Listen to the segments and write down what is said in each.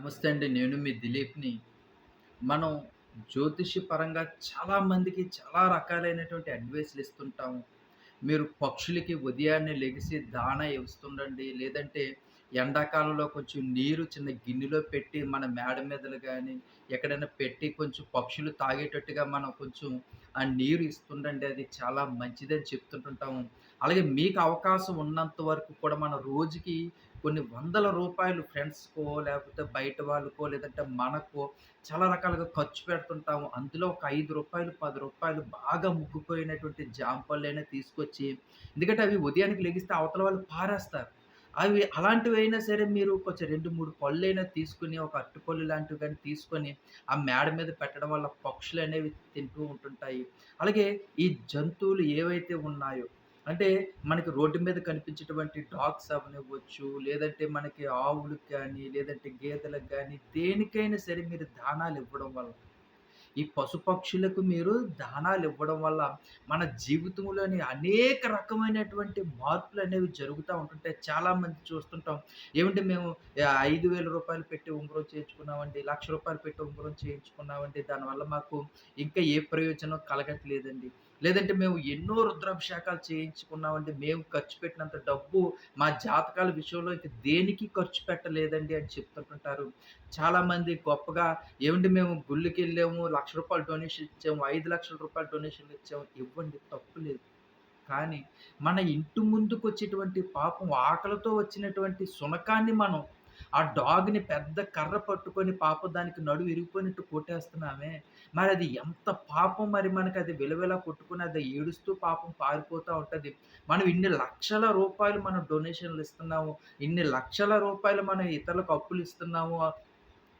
నమస్తే అండి. నేను మీ దిలీప్‌ని. మనం జ్యోతిష్య పరంగా చాలా మందికి చాలా రకాలైనటువంటి అడ్వైస్‌లు ఇస్తుంటాము. మీరు పక్షులకి ఉదయాన్నే లెగిసి దాణ ఇస్తుండండి. లేదంటే ఎండాకాలంలో కొంచెం నీరు చిన్న గిన్నెలో పెట్టి మన మేడ మీదలు కానీ ఎక్కడైనా పెట్టి కొంచెం పక్షులు తాగేటట్టుగా మనం కొంచెం ఆ నీరు ఇస్తుండండి. అది చాలా మంచిదని చెప్తుంటుంటాము. అలాగే మీకు అవకాశం ఉన్నంత వరకు కూడా మన రోజుకి కొన్ని వందల రూపాయలు ఫ్రెండ్స్‌కో, లేకపోతే బయట వాళ్ళకో, లేదంటే మనకో చాలా రకాలుగా ఖర్చు పెడుతుంటాము. అందులో ఒక ఐదు రూపాయలు పది రూపాయలు బాగా ముగ్గిపోయినటువంటి జాంపళ్ళైనా తీసుకొచ్చి ఎందుకంటే అవి ఉదయానికి లెగిస్తే అవతల వాళ్ళు పారేస్తారు. అవి అలాంటివైనా సరే మీరు కొంచెం 2, 3 పళ్ళైనా తీసుకొని ఒక అరటిపళ్ళు లాంటివి కానీ తీసుకొని ఆ మేడ మీద పెట్టడం వల్ల పక్షులనేవి తింటూ ఉంటుంటాయి. అలాగే ఈ జంతువులు ఏవైతే ఉన్నాయో అంటే మనకి రోడ్డు మీద కనిపించేటువంటి డాగ్స్ అవ్వనివ్వచ్చు, లేదంటే మనకి ఆవులకు కానీ లేదంటే గేదెలకు కానీ దేనికైనా సరే మీరు దానాలివ్వడం వల్ల ఈ పశుపక్షులకు మీరు దానాలు ఇవ్వడం వల్ల మన జీవితంలోని అనేక రకమైనటువంటి మార్పులు అనేవి జరుగుతూ ఉంటుంటాయి. చాలామంది చూస్తుంటాం. ఏమంటే మేము ఐదు వేల రూపాయలు పెట్టి ఉంగరం చేయించుకున్నామండి. లక్ష రూపాయలు పెట్టి ఉంగరం చేయించుకున్నామండి. దానివల్ల మాకు ఇంకా ఏ ప్రయోజనం కలగట్లేదండి. లేదంటే మేము ఎన్నో రుద్రాభిషేకాలు చేయించుకున్నామండి. మేము ఖర్చు పెట్టినంత డబ్బు మా జాతకాల విషయంలో ఇంక దేనికి ఖర్చు పెట్టలేదండి అని చెప్తుంటుంటారు. చాలామంది గొప్పగా ఏమంటే మేము గుళ్ళకెళ్ళాము, రూ. 1,00,000 డొనేషన్ ఇచ్చాము, ఐదు లక్షల రూపాయలు డొనేషన్‌లు ఇచ్చాము. ఇవ్వండి తప్పు లేదు. కానీ మన ఇంటి ముందుకు వచ్చేటువంటి పాపం ఆకలితో వచ్చినటువంటి శునకాన్ని మనం ఆ డాగ్‌ని పెద్ద కర్ర పట్టుకొని పాపం దానికి నడు ఇరిగిపోయినట్టు కొట్టేస్తున్నామే. మరి అది ఎంత పాపం మరి మనకి అది విలవిల కొట్టుకుని అది ఏడుస్తూ పాపం పారిపోతూ ఉంటుంది మనం ఇన్ని లక్షల రూపాయలు మనం డొనేషన్‌లు ఇస్తున్నాము. ఇన్ని లక్షల రూపాయలు మనం ఇతరులకు అప్పులు ఇస్తున్నాము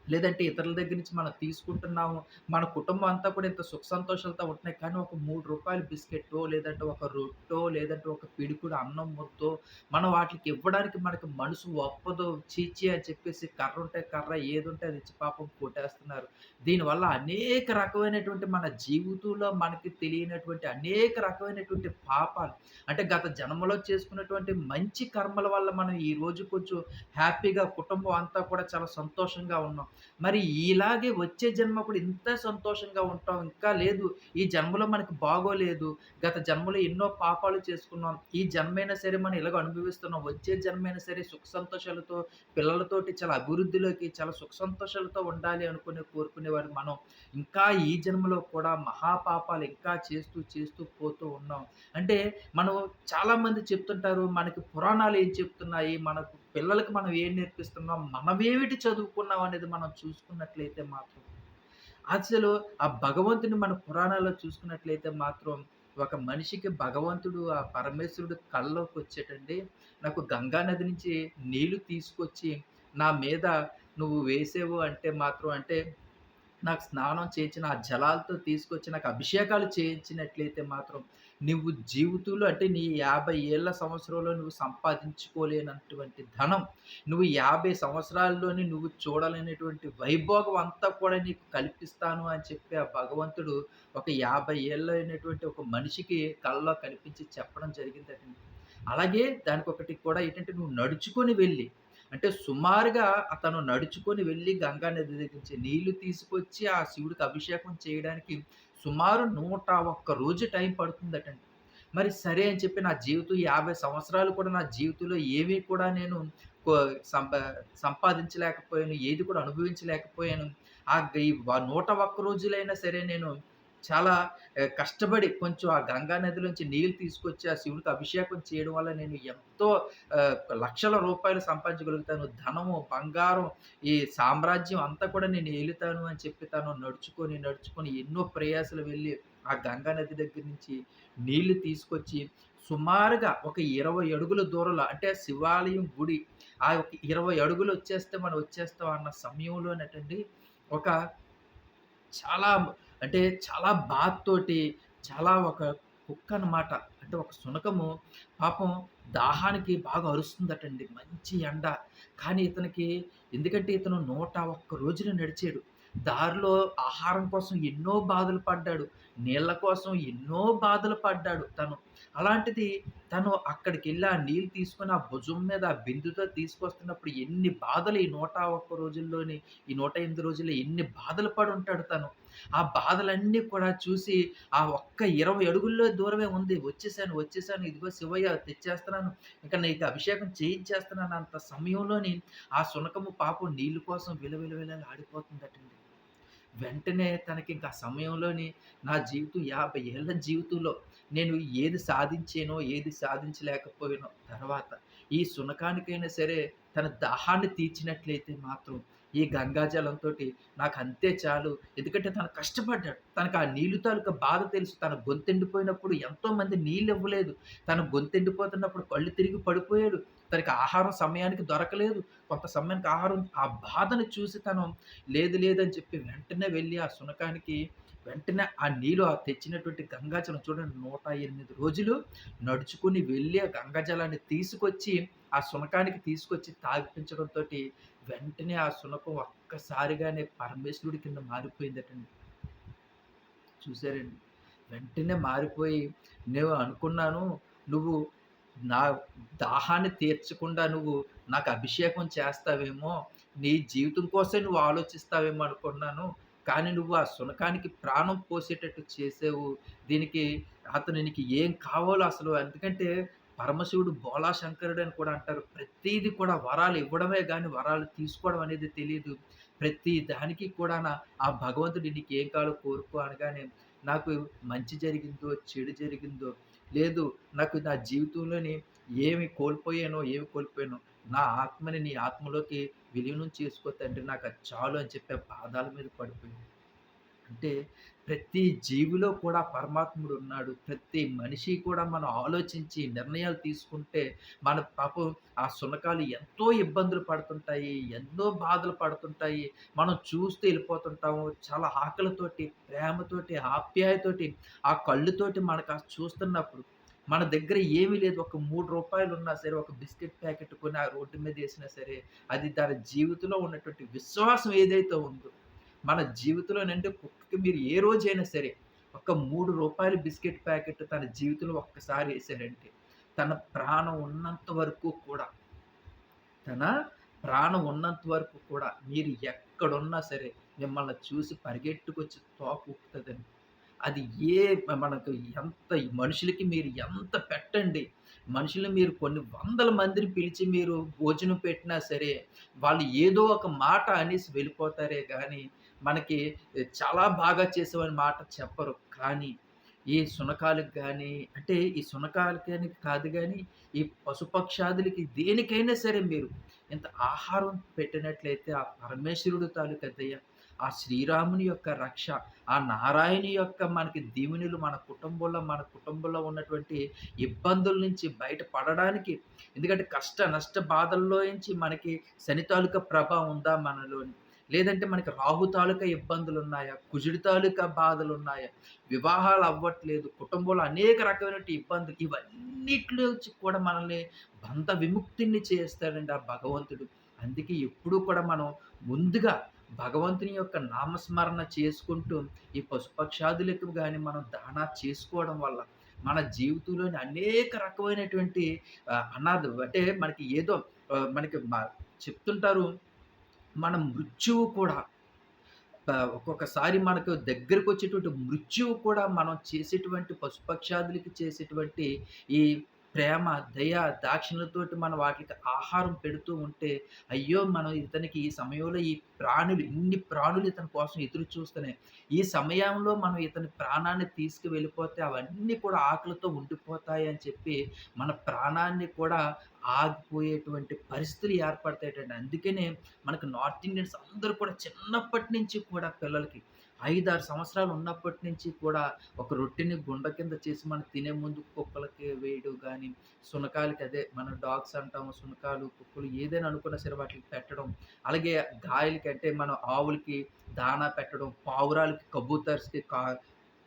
లేదంటే ఇతరుల దగ్గర నుంచి మనం తీసుకుంటున్నాము. మన కుటుంబం అంతా కూడా ఇంత సుఖ సంతోషాలతో ఉంటున్నాయి. కానీ ఒక మూడు రూపాయల బిస్కెట్టో, లేదంటే ఒక రొట్టో, లేదంటే ఒక పిడికుడు అన్నం ముద్దో మనం వాటికి ఇవ్వడానికి మనకి మనసు ఒప్పదు. చీచి అని చెప్పేసి కర్ర ఉంటే కర్ర, ఏదుంటే అది ఇచ్చి పాపం కొట్టేస్తున్నారు. దీనివల్ల అనేక రకమైనటువంటి మన జీవితంలో మనకి తెలియనటువంటి అనేక రకమైనటువంటి పాపాలు అంటే గత జన్మలో చేసుకున్నటువంటి మంచి కర్మల వల్ల మనం ఈరోజు కొంచెం హ్యాపీగా కుటుంబం అంతా కూడా చాలా సంతోషంగా ఉన్నాం. మరి ఇలాగే వచ్చే జన్మ కూడా ఇంత సంతోషంగా ఉంటాం. ఇంకా లేదు ఈ జన్మలో మనకు బాగోలేదు. గత జన్మలో ఎన్నో పాపాలు చేసుకున్నాం. ఈ జన్మైనా సరే మనం ఇలాగ అనుభవిస్తున్నాం. వచ్చే జన్మైనా సరే సుఖ సంతోషాలతో పిల్లలతోటి చాలా అభివృద్ధిలోకి చాలా సుఖ సంతోషాలతో ఉండాలి అనుకుని కోరుకునేవారు మనం. ఇంకా ఈ జన్మలో కూడా మహాపాపాలు ఇంకా చేస్తూ చేస్తూ పోతూ ఉన్నాం. అంటే మనం చాలామంది చెప్తుంటారు మనకి పురాణాలు ఏం చెప్తున్నాయి? మనకు పిల్లలకి మనం ఏం నేర్పిస్తున్నాం? మనమేమిటి చదువుకున్నాం అనేది మనం చూసుకున్నట్లయితే మాత్రం, అసలు ఆ భగవంతుని మన పురాణాల్లో చూసుకున్నట్లయితే మాత్రం, ఒక మనిషికి భగవంతుడు ఆ పరమేశ్వరుడు కళ్ళలోకి వచ్చేటండి నాకు గంగా నది నుంచి నీళ్ళు తీసుకొచ్చి నా మీద నువ్వు వేసేవు అంటే మాత్రం అంటే నాకు స్నానం చేయించిన ఆ జలాలతో తీసుకొచ్చి నాకు అభిషేకాలు చేయించినట్లయితే మాత్రం, నువ్వు జీవితంలో అంటే నీ యాభై ఏళ్ళ సంవత్సరంలో నువ్వు సంపాదించుకోలేనటువంటి ధనం, నువ్వు 50 సంవత్సరాల్లోని నువ్వు చూడలేనటువంటి వైభోగం అంతా కూడా నీకు కల్పిస్తాను అని చెప్పి ఆ భగవంతుడు ఒక యాభై ఏళ్ళు అయినటువంటి ఒక మనిషికి కలలో కనిపించి చెప్పడం జరిగిందటండి. అలాగే దానికొకటి కూడా ఏంటంటే నువ్వు నడుచుకొని వెళ్ళి అంటే సుమారుగా అతను నడుచుకొని వెళ్ళి గంగా నది దగ్గర నుంచి నీళ్ళు తీసుకొచ్చి ఆ శివుడికి అభిషేకం చేయడానికి సుమారు 101 రోజు టైం పడుతుందటండి. మరి సరే అని చెప్పి నా జీవితం 50 సంవత్సరాలు కూడా నా జీవితంలో ఏవి కూడా నేను కొ సంప సంపాదించలేకపోయాను. ఏది కూడా అనుభవించలేకపోయాను. ఆ నూట ఈ వ 101 రోజులైనా సరే నేను చాలా కష్టపడి కొంచెం ఆ గంగా నదిలోంచి నీళ్ళు తీసుకొచ్చి ఆ శివుడికి అభిషేకం చేయడం వల్ల నేను ఎంతో లక్షల రూపాయలు సంపాదించగలుగుతాను. ధనము, బంగారం, ఈ సామ్రాజ్యం అంతా కూడా నేను ఏలుతాను అని చెప్పి తను నడుచుకొని, నడుచుకొని ఎన్నో ప్రయాసలు వెళ్ళి ఆ గంగా నది దగ్గర నుంచి నీళ్ళు తీసుకొచ్చి సుమారుగా ఒక 20 అడుగుల దూరంలో అంటే శివాలయం గుడి ఆ ఒక 20 అడుగులు వచ్చేస్తే మనం వచ్చేస్తాం అన్న సమయంలోనటండి ఒక చాలా అంటే చాలా బాధతోటి చాలా ఒక కుక్క అనమాట అంటే ఒక శునకము పాపం దాహానికి బాగా అరుస్తుందటండి. మంచి ఎండ. కానీ ఇతనికి ఎందుకంటే ఇతను 101 రోజులు నడిచాడు. దారిలో ఆహారం కోసం ఎన్నో బాధలు పడ్డాడు. నీళ్ళ కోసం ఎన్నో బాధలు పడ్డాడు తను. అలాంటిది తను అక్కడికెళ్ళి ఆ నీళ్ళు తీసుకుని ఆ భుజం మీద ఆ బిందుతో తీసుకొస్తున్నప్పుడు ఎన్ని బాధలు ఈ 101 రోజుల్లోని, ఈ 108 రోజుల్లో ఎన్ని బాధలు పడి ఉంటాడు తను. ఆ బాధలన్నీ కూడా చూసి ఆ ఒక్క 20 అడుగుల్లో దూరమే ఉంది. వచ్చేసాను, వచ్చేసాను. ఇదిగో శివయ్య తెచ్చేస్తున్నాను. ఇంకా నీకు అభిషేకం చేయించేస్తున్నాను అంత సమయంలోని ఆ సునకము పాపం నీళ్ళు కోసం విలవిలవిలలాడిపోతుందటండి. వెంటనే తనకి ఇంకా సమయంలోని నా జీవితం యాభై ఏళ్ళ జీవితంలో నేను ఏది సాధించానో, ఏది సాధించలేకపోయానో తర్వాత ఈ శునకానికైనా సరే తన దాహాన్ని తీర్చినట్లయితే మాత్రం ఈ గంగాజలంతో నాకు అంతే చాలు. ఎందుకంటే తను కష్టపడ్డాడు. తనకు ఆ నీళ్ళు తాలూకా బాధ తెలుసు. తన గొంతెండిపోయినప్పుడు ఎంతోమంది నీళ్ళు ఇవ్వలేదు తన గొంతెండిపోతున్నప్పుడు కళ్ళు తిరిగి పడిపోయాడు. తనకి ఆహారం సమయానికి దొరకలేదు. కొంత సమయానికి ఆహారం ఆ బాధను చూసి తను లేదు లేదని చెప్పి వెంటనే వెళ్ళి ఆ శునకానికి వెంటనే ఆ నీళ్ళు ఆ తెచ్చినటువంటి గంగాజలం చూడండి 108 రోజులు నడుచుకుని వెళ్ళి ఆ గంగాజలాన్ని తీసుకొచ్చి ఆ శునకానికి తీసుకొచ్చి తాగిపించడంతో వెంటనే ఆ శునకం ఒక్కసారిగానే పరమేశ్వరుడి కింద మారిపోయిందటండి. చూసారండి. వెంటనే మారిపోయి నేను అనుకున్నాను నువ్వు నా దాహాన్ని తీర్చకుండా నువ్వు నాకు అభిషేకం చేస్తావేమో, నీ జీవితం కోసం నువ్వు ఆలోచిస్తావేమో అనుకున్నాను. కానీ నువ్వు ఆ శునకానికి ప్రాణం పోసేటట్టు చేసావు. దీనికి అతను నీకు ఏం కావాలో అసలు ఎందుకంటే పరమశివుడు బోలా శంకరుడు అని కూడా అంటారు. ప్రతీది కూడా వరాలు ఇవ్వడమే కానీ వరాలు తీసుకోవడం అనేది తెలియదు ప్రతి దానికి కూడాన ఆ భగవంతుడు ఏం కావాలో కోరుకో అనగానే నాకు మంచి జరిగిందో, చెడు జరిగిందో, లేదు నాకు నా జీవితంలోని ఏమి కోల్పోయానో, ఏమి కోల్పోయానో నా ఆత్మని నీ ఆత్మలోకి విలీనం చేసుకో తండ్రి నాకు చాలు అని చెప్పే బాధాల పాదాల మీద పడిపోయింది అంటే ప్రతి జీవిలో కూడా పరమాత్ముడు ఉన్నాడు. ప్రతి మనిషి కూడా మనం ఆలోచించి నిర్ణయాలు తీసుకుంటే మన పాపం ఆ శునకాలు ఎంతో ఇబ్బందులు పడుతుంటాయి. ఎన్నో బాధలు పడుతుంటాయి. మనం చూస్తూ వెళ్ళిపోతుంటాము చాలా ఆకలితోటి, ప్రేమతోటి, ఆప్యాయతోటి ఆ కళ్ళుతోటి మనకు చూస్తున్నప్పుడు మన దగ్గర ఏమీ లేదు. ఒక మూడు రూపాయలు ఉన్నా సరే ఒక బిస్కెట్ ప్యాకెట్ కొని ఆ రోడ్డు మీద వేసినా సరే అది దాని జీవితంలో ఉన్నటువంటి విశ్వాసం ఏదైతే ఉందో మన జీవితంలోనంటే కుక్కకి మీరు ఏ రోజైనా సరే ఒక మూడు రూపాయల బిస్కెట్ ప్యాకెట్ తన జీవితంలో ఒక్కసారి ఎసారంటే, తన ప్రాణం ఉన్నంత వరకు కూడా, తన ప్రాణం ఉన్నంత వరకు కూడా మీరు ఎక్కడున్నా సరే మిమ్మల్ని చూసి పరిగెట్టుకొచ్చి తోక అది ఏ మనకు ఎంత మనుషులకి మీరు ఎంత పెట్టండి. మనుషులు మీరు కొన్ని వందల మందిని పిలిచి మీరు భోజనం పెట్టినా సరే, వాళ్ళు ఏదో ఒక మాట అనేసి వెళ్ళిపోతారే కానీ మనకి చాలా బాగా చేసేవని మాట చెప్పరు. కానీ, ఈ శునకాలకు కానీ అంటే ఈ శునకాలకి కాదు కానీ ఈ పశుపక్షాదులకి దేనికైనా సరే మీరు ఇంత ఆహారం పెట్టినట్లయితే ఆ పరమేశ్వరుడు తాలూకా దయ, ఆ శ్రీరాముని యొక్క రక్ష, ఆ నారాయణి యొక్క మనకి దీవెనలు మన కుటుంబంలో మన కుటుంబంలో ఉన్నటువంటి ఇబ్బందుల నుంచి బయటపడడానికి ఎందుకంటే కష్ట, నష్ట బాధల్లో నుంచి మనకి శని తాలూకా ప్రభావం ఉందా మనలోని? లేదంటే మనకి రాహు తాలూకా ఇబ్బందులు ఉన్నాయా కుజుడి తాలూకా బాధలు ఉన్నాయా వివాహాలు అవ్వట్లేదు. కుటుంబంలో అనేక రకమైనటువంటి ఇబ్బందులు ఇవన్నిట్లో కూడా మనల్ని బంధ విముక్తిని చేస్తాడండి ఆ భగవంతుడు. అందుకే ఎప్పుడూ కూడా మనం ముందుగా భగవంతుని యొక్క నామస్మరణ చేసుకుంటూ ఈ పశుపక్షాదులకు కానీ మనం దానా చేసుకోవడం వల్ల మన జీవితంలోని అనేక రకమైనటువంటి అనాథ అంటే మనకి ఏదో మనకి చెప్తుంటారు మన మృత్యువు కూడా ఒక్కొక్కసారి మనకు దగ్గరకు వచ్చేటువంటి మృత్యువు కూడా మనం చేసేటువంటి పశుపక్షాదులకి చేసేటువంటి ఈ ప్రేమ, దయ, దాక్షిణ్యతోటి మనం వాటికి ఆహారం పెడుతూ ఉంటే, అయ్యో! మనం ఇతనికి ఈ సమయంలో ఈ ప్రాణులు ఇన్ని ప్రాణులు ఇతని కోసం ఎదురు చూస్తున్నాయి. ఈ సమయంలో మనం ఇతని ప్రాణాన్ని తీసుకువెళ్ళిపోతే అవన్నీ కూడా ఆకలితో ఉండిపోతాయి అని చెప్పి, మన ప్రాణాన్ని కూడా ఆగిపోయేటువంటి పరిస్థితులు ఏర్పడతాయి అందుకనే మనకు నార్త్ ఇండియన్స్ అందరూ కూడా చిన్నప్పటి నుంచి కూడా పిల్లలకి 5, 6 సంవత్సరాలు ఉన్నప్పటి నుంచి కూడా ఒక రొట్టెని గుండ కింద చేసి మనం తినే ముందు కుక్కలకి వేయడం కానీ సునకాలకి అదే మనం డాగ్స్ అంటాము. సునకాలు, కుక్కలు ఏదైనా అనుకున్నా సరే వాటికి పెట్టడం. అలాగే గాయలకి అంటే మనం ఆవులకి దానా పెట్టడం, పావురాలకి, కబూతర్స్‌కి కా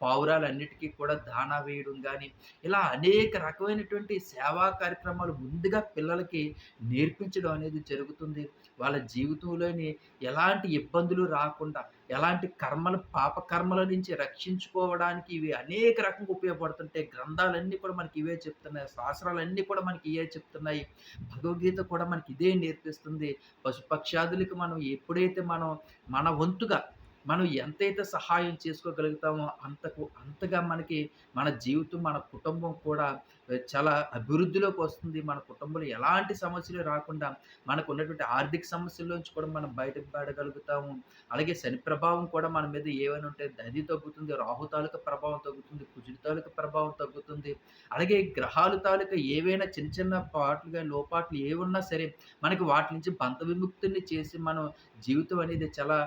పావురాలన్నిటికీ కూడా దానా వేయడం కానీ ఇలా అనేక రకమైనటువంటి సేవా కార్యక్రమాలు ముందుగా పిల్లలకి నేర్పించడం అనేది జరుగుతుంది. వాళ్ళ జీవితంలోని ఎలాంటి ఇబ్బందులు రాకుండా, ఎలాంటి కర్మలు పాపకర్మల నుంచి రక్షించుకోవడానికి ఇవి అనేక రకంగా ఉపయోగపడుతుంటాయి. గ్రంథాలన్నీ కూడా మనకి ఇవే చెప్తున్నాయి. శాస్త్రాలన్నీ కూడా మనకి ఇవే చెప్తున్నాయి. భగవద్గీత కూడా మనకి ఇదే నేర్పిస్తుంది. పశుపక్షాదులకి మనం ఎప్పుడైతే మనం మన వంతుగా మనం ఎంతైతే సహాయం చేసుకోగలుగుతామో అంతకు అంతగా మనకి మన జీవితం, మన కుటుంబం కూడా చాలా అభివృద్ధిలోకి వస్తుంది. మన కుటుంబంలో ఎలాంటి సమస్యలు రాకుండా మనకు ఉన్నటువంటి ఆర్థిక సమస్యల్లోంచి కూడా మనం బయటకు పడగలుగుతాము. అలాగే శని ప్రభావం కూడా మన మీద ఏమైనా ఉంటే అది తగ్గుతుంది. రాహు తాలూకా ప్రభావం తగ్గుతుంది. కుజుడి తాలూకా ప్రభావం తగ్గుతుంది. అలాగే గ్రహాలు తాలూకా ఏవైనా చిన్న చిన్న పాటులుగా లోపాట్లు ఏమున్నా సరే మనకి వాటి నుంచి బంత విముక్తుల్ని చేసి మనం జీవితం అనేది చాలా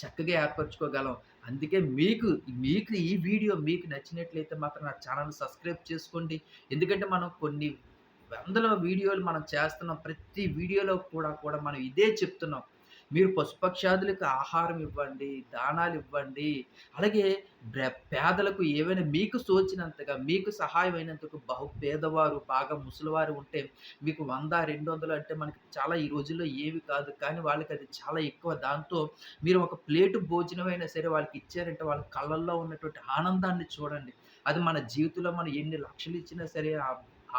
చక్కగా ఏర్పరచుకోగలం. అందుకే మీకు, మీకు ఈ వీడియో మీకు నచ్చినట్లయితే మాత్రం నా ఛానల్ సబ్స్క్రైబ్ చేసుకోండి. ఎందుకంటే మనం కొన్ని వందల వీడియోలు మనం చేస్తున్నాం. ప్రతి వీడియోలో కూడా, కూడా మనం ఇదే చెప్తున్నాం. మీరు పశుపక్షాదులకు ఆహారం ఇవ్వండి, దానాలు ఇవ్వండి అలాగే బ్ర పేదలకు ఏవైనా మీకు సోచినంతగా మీకు సహాయమైనంతకు బహు పేదవారు, బాగా ముసలివారు ఉంటే మీకు 100, 200 అంటే మనకి చాలా ఈ రోజుల్లో ఏవి కాదు. కానీ వాళ్ళకి అది చాలా ఎక్కువ. దాంతో మీరు ఒక ప్లేటు భోజనమైనా సరే వాళ్ళకి ఇచ్చారంటే వాళ్ళ కళ్ళల్లో ఉన్నటువంటి ఆనందాన్ని చూడండి. అది మన జీవితంలో మనం ఎన్ని లక్షలిచ్చినా సరే ఆ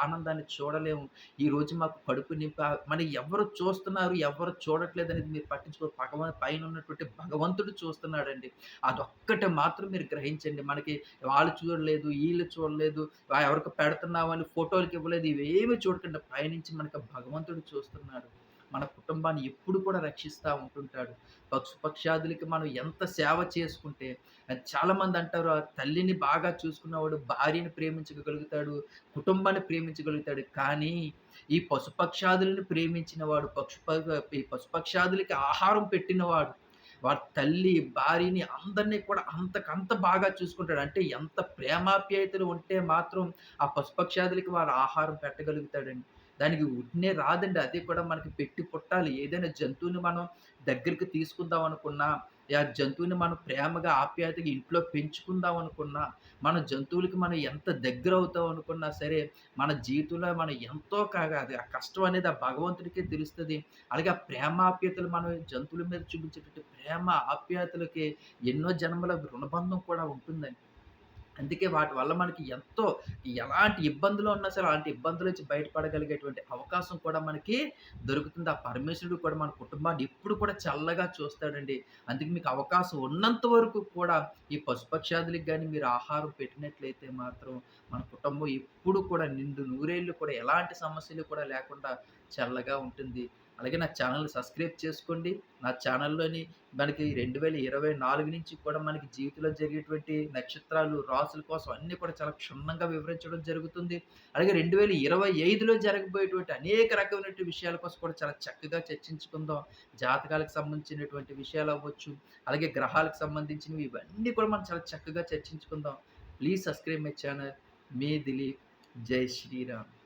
ఆనందాన్ని చూడలేము. ఈరోజు మాకు కడుపు నింప మన ఎవరు చూస్తున్నారు, ఎవరు చూడట్లేదనేది మీరు పట్టించుకో భగవ పైన ఉన్నటువంటి భగవంతుడు చూస్తున్నాడండి. అదొక్కటి మాత్రం మీరు గ్రహించండి. మనకి వాళ్ళు చూడలేదు, వీళ్ళు చూడలేదు, ఎవరికి పెడుతున్నామని ఫోటోలకి ఇవ్వలేదు. ఇవేమి చూడకండి. పైనుంచి మనకి భగవంతుడు చూస్తున్నాడు. మన కుటుంబాన్ని ఎప్పుడు కూడా రక్షిస్తూ ఉంటుంటాడు. పక్షు పక్షాదులకి మనం ఎంత సేవ చేసుకుంటే అది చాలామంది అంటారు, "ఆ తల్లిని బాగా చూసుకున్నవాడు భార్యని ప్రేమించగలుగుతాడు, కుటుంబాన్ని ప్రేమించగలుగుతాడు." కానీ ఈ పశుపక్షాదులను ప్రేమించిన వాడు, పక్షు ఈ పశుపక్షాదులకి ఆహారం పెట్టినవాడు, వాడి తల్లి, భార్యని అందరిని కూడా అంతకంత బాగా చూసుకుంటాడు. అంటే ఎంత ప్రేమాప్యాయతలు ఉంటే మాత్రం ఆ పశుపక్షాదులకి వాడు ఆహారం పెట్టగలుగుతాడండి. దానికి ఉట్నే రాదండి. అది కూడా మనకి పెట్టి పుట్టాలి. ఏదైనా జంతువుని మనం దగ్గరికి తీసుకుందాం అనుకున్నా, ఆ జంతువుని మనం ప్రేమగా, ఆప్యాయతగా ఇంట్లో పెంచుకుందాం అనుకున్నా, మన జంతువులకి మనం ఎంత దగ్గరవుతాం అనుకున్నా సరే, మన జీవితంలో మనం ఎంతో కాగా అది ఆ కష్టం అనేది ఆ భగవంతుడికే తెలుస్తుంది అలాగే ఆ ప్రేమ ఆప్యాయతలు మనం జంతువుల మీద చూపించేటట్టు ప్రేమ, ఆప్యాయతలకి ఎన్నో జన్మల రుణబంధం కూడా ఉంటుందండి. అందుకే వాటి వల్ల మనకి ఎంతో ఎలాంటి ఇబ్బందులు ఉన్నా సరే, అలాంటి ఇబ్బందుల నుంచి బయటపడగలిగేటువంటి అవకాశం కూడా మనకి దొరుకుతుంది. ఆ పరమేశ్వరుడు కూడా మన కుటుంబాన్ని ఎప్పుడు కూడా చల్లగా చూస్తాడండి. అందుకే మీకు అవకాశం ఉన్నంత వరకు కూడా ఈ పశుపక్షాదులకు కానీ మీరు ఆహారం పెట్టినట్లయితే మాత్రం మన కుటుంబం ఎప్పుడు కూడా నిండు నూరేళ్ళు కూడా ఎలాంటి సమస్యలు కూడా లేకుండా చల్లగా ఉంటుంది. అలాగే నా ఛానల్ సబ్స్క్రైబ్ చేసుకోండి. నా ఛానల్లోని మనకి 2024 నుంచి కూడా మనకి జీవితంలో జరిగేటువంటి నక్షత్రాలు, రాసుల కోసం అన్నీ కూడా చాలా క్షుణ్ణంగా వివరించడం జరుగుతుంది. అలాగే 2025లో జరగబోయేటువంటి అనేక రకమైనటువంటి విషయాల కోసం కూడా చాలా చక్కగా చర్చించుకుందాం. జాతకాలకు సంబంధించినటువంటి విషయాలు అవ్వచ్చు అలాగే గ్రహాలకు సంబంధించినవి ఇవన్నీ కూడా మనం చాలా చక్కగా చర్చించుకుందాం. Please subscribe my channel. మీ దిలీప్. జై శ్రీరామ్.